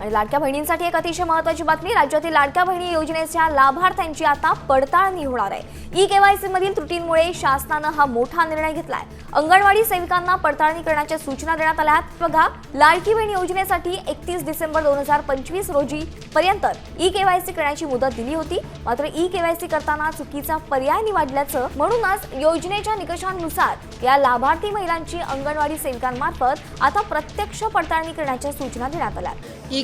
आणि लाडक्या बहिणींसाठी एक अतिशय महत्वाची बातमी राज्यातील लाडक्या बहिणी योजनेच्या लाभार्थ्यांची आता पडताळणी होणार आहे. ई केवायसी मधील त्रुटींमुळे शासनानं हा मोठा निर्णय घेतलाय. अंगणवाडी सेविकांना पडताळणी करण्याच्या सूचना देण्यात आल्या आहेत. बघा लाडकी बहीण योजनेसाठी एकतीस डिसेंबर दोन हजार पंचवीस रोजी पर्यंत ई केवायसी करण्याची मुदत दिली होती. मात्र ई केवायसी करताना चुकीचा पर्याय निवडल्याचं म्हणूनच योजनेच्या निकषांनुसार या लाभार्थी महिलांची अंगणवाडी सेविकांमार्फत आता प्रत्यक्ष पडताळणी करण्याच्या सूचना देण्यात आल्या. आहेत. ई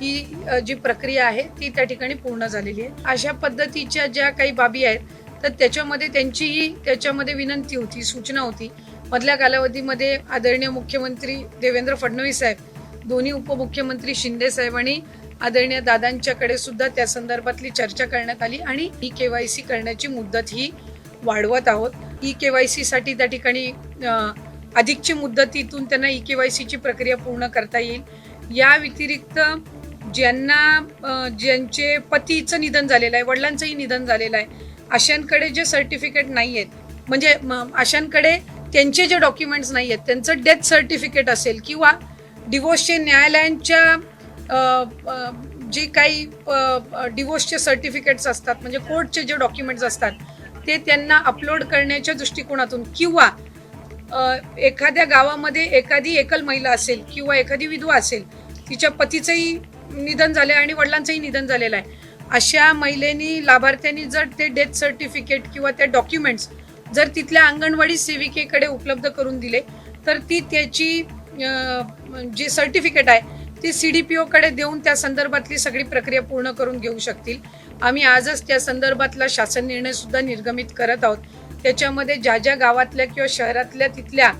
ही जी प्रक्रिया आहे ती त्या ठिकाणी पूर्ण झालेली आहे. अशा पद्धतीच्या ज्या काही बाबी आहेत तर त्याच्यामध्ये त्यांचीही त्याच्यामध्ये विनंती होती सूचना होती. मधल्या कालावधीमध्ये आदरणीय मुख्यमंत्री देवेंद्र फडणवीस साहेब दोन्ही उपमुख्यमंत्री शिंदे साहेब आणि आदरणीय दादांच्याकडे सुद्धा त्या संदर्भातली चर्चा करण्यात आली आणि ई के वाय सी करण्याची मुदत ही वाढवत आहोत. ई के वाय सीसाठी त्या ठिकाणी अधिकची मुदतीतून त्यांना ई के वाय सीची प्रक्रिया पूर्ण करता येईल. या व्यतिरिक्त ज्यांना ज्यांचे पतीचं निधन झालेलं आहे वडिलांचंही निधन झालेलं आहे अशांकडे जे सर्टिफिकेट नाही आहेत म्हणजे अशांकडे त्यांचे जे डॉक्युमेंट्स नाही आहेत त्यांचं डेथ सर्टिफिकेट असेल किंवा डिवोर्सचे न्यायालयांच्या जे काही डिवोर्सचे सर्टिफिकेट्स असतात म्हणजे कोर्टचे जे डॉक्युमेंट्स असतात ते त्यांना अपलोड करण्याच्या दृष्टिकोनातून किंवा एखाद्या गावामध्ये एखादी एकल महिला असेल किंवा एखादी विधवा असेल तिच्या पतीचंही निधन झाले आणि वडिलांचंही निधन झालेलं आहे. अशा महिलेनी लाभार्थ्यांनी जर ते डेथ सर्टिफिकेट किंवा त्या डॉक्युमेंट्स जर तिथल्या अंगणवाडी सेविकेकडे उपलब्ध करून दिले तर ती त्याची जी जे सर्टिफिकेट आहे ती सी डी पी ओकडे देऊन त्या संदर्भातली सगळी प्रक्रिया पूर्ण करून घेऊ शकतील. आम्ही आजच त्या संदर्भातला शासन निर्णयसुद्धा निर्गमित करत आहोत. त्याच्यामध्ये ज्या ज्या गावातल्या किंवा शहरातल्या तिथल्या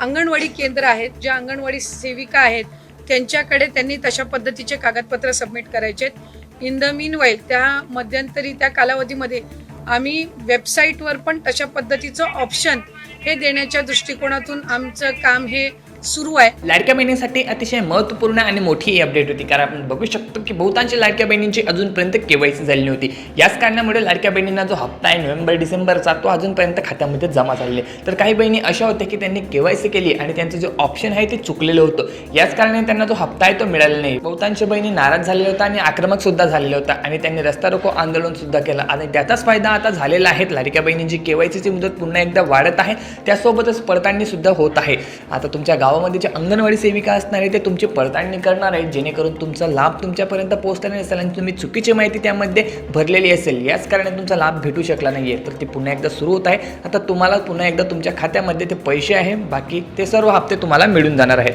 अंगणवाडी केंद्र आहेत ज्या अंगणवाडी सेविका आहेत त्यांच्याकडे त्यांनी तशा पद्धतीचे कागदपत्र सबमिट करायचे आहेत. इन द मीन वाईल त्या मध्यंतरी त्या कालावधीमध्ये आम्ही वेबसाईटवर पण तशा पद्धतीचं ऑप्शन हे देण्याच्या दृष्टिकोनातून आमचं काम हे सुरू आहे. लाडक्या बहिणींसाठी अतिशय महत्त्वपूर्ण आणि मोठी ही अपडेट होती. कारण आपण बघू शकतो की बहुतांश लाडक्या बहिणींची अजूनपर्यंत केवायसी झाली नव्हती. याच कारणामुळे लाडक्या बहिणींना जो हप्ता आहे नोव्हेंबर डिसेंबरचा तो अजूनपर्यंत खात्यामध्ये जमा झालेले तर काही बहिणी अशा होत्या की त्यांनी केवायसी केली आणि त्यांचं जे ऑप्शन आहे ते चुकलेलं होतं. याच कारणाने त्यांना जो हप्ता आहे तो मिळाला नाही. बहुतांश बहिणी नाराज झालेल्या होत्या आणि आक्रमक सुद्धा झालेल्या होत्या आणि त्यांनी रस्ता रोको आंदोलन सुद्धा केलं. आणि त्याचाच फायदा आता झालेला आहे. लाडक्या बहिणींची केवायसीची मुदत पुन्हा एकदा वाढत आहे. त्यासोबतच पडताळणी सुद्धा होत आहे. आता तुमच्या गावामध्ये जे अंगणवाडी सेविका असणार आहे ते तुमची पडताळणी करणार आहेत जेणेकरून तुमचा लाभ तुमच्यापर्यंत पोहोचला नाही असेल आणि तुम्ही चुकीची माहिती त्यामध्ये भरलेली असेल. याच कारणाने तुमचा लाभ भेटू शकला नाही आहे तर ती पुन्हा एकदा सुरू होत आहे. आता तुम्हाला पुन्हा एकदा तुमच्या खात्यामध्ये ते पैसे आहे. बाकी ते सर्व हप्ते तुम्हाला मिळून जाणार आहेत.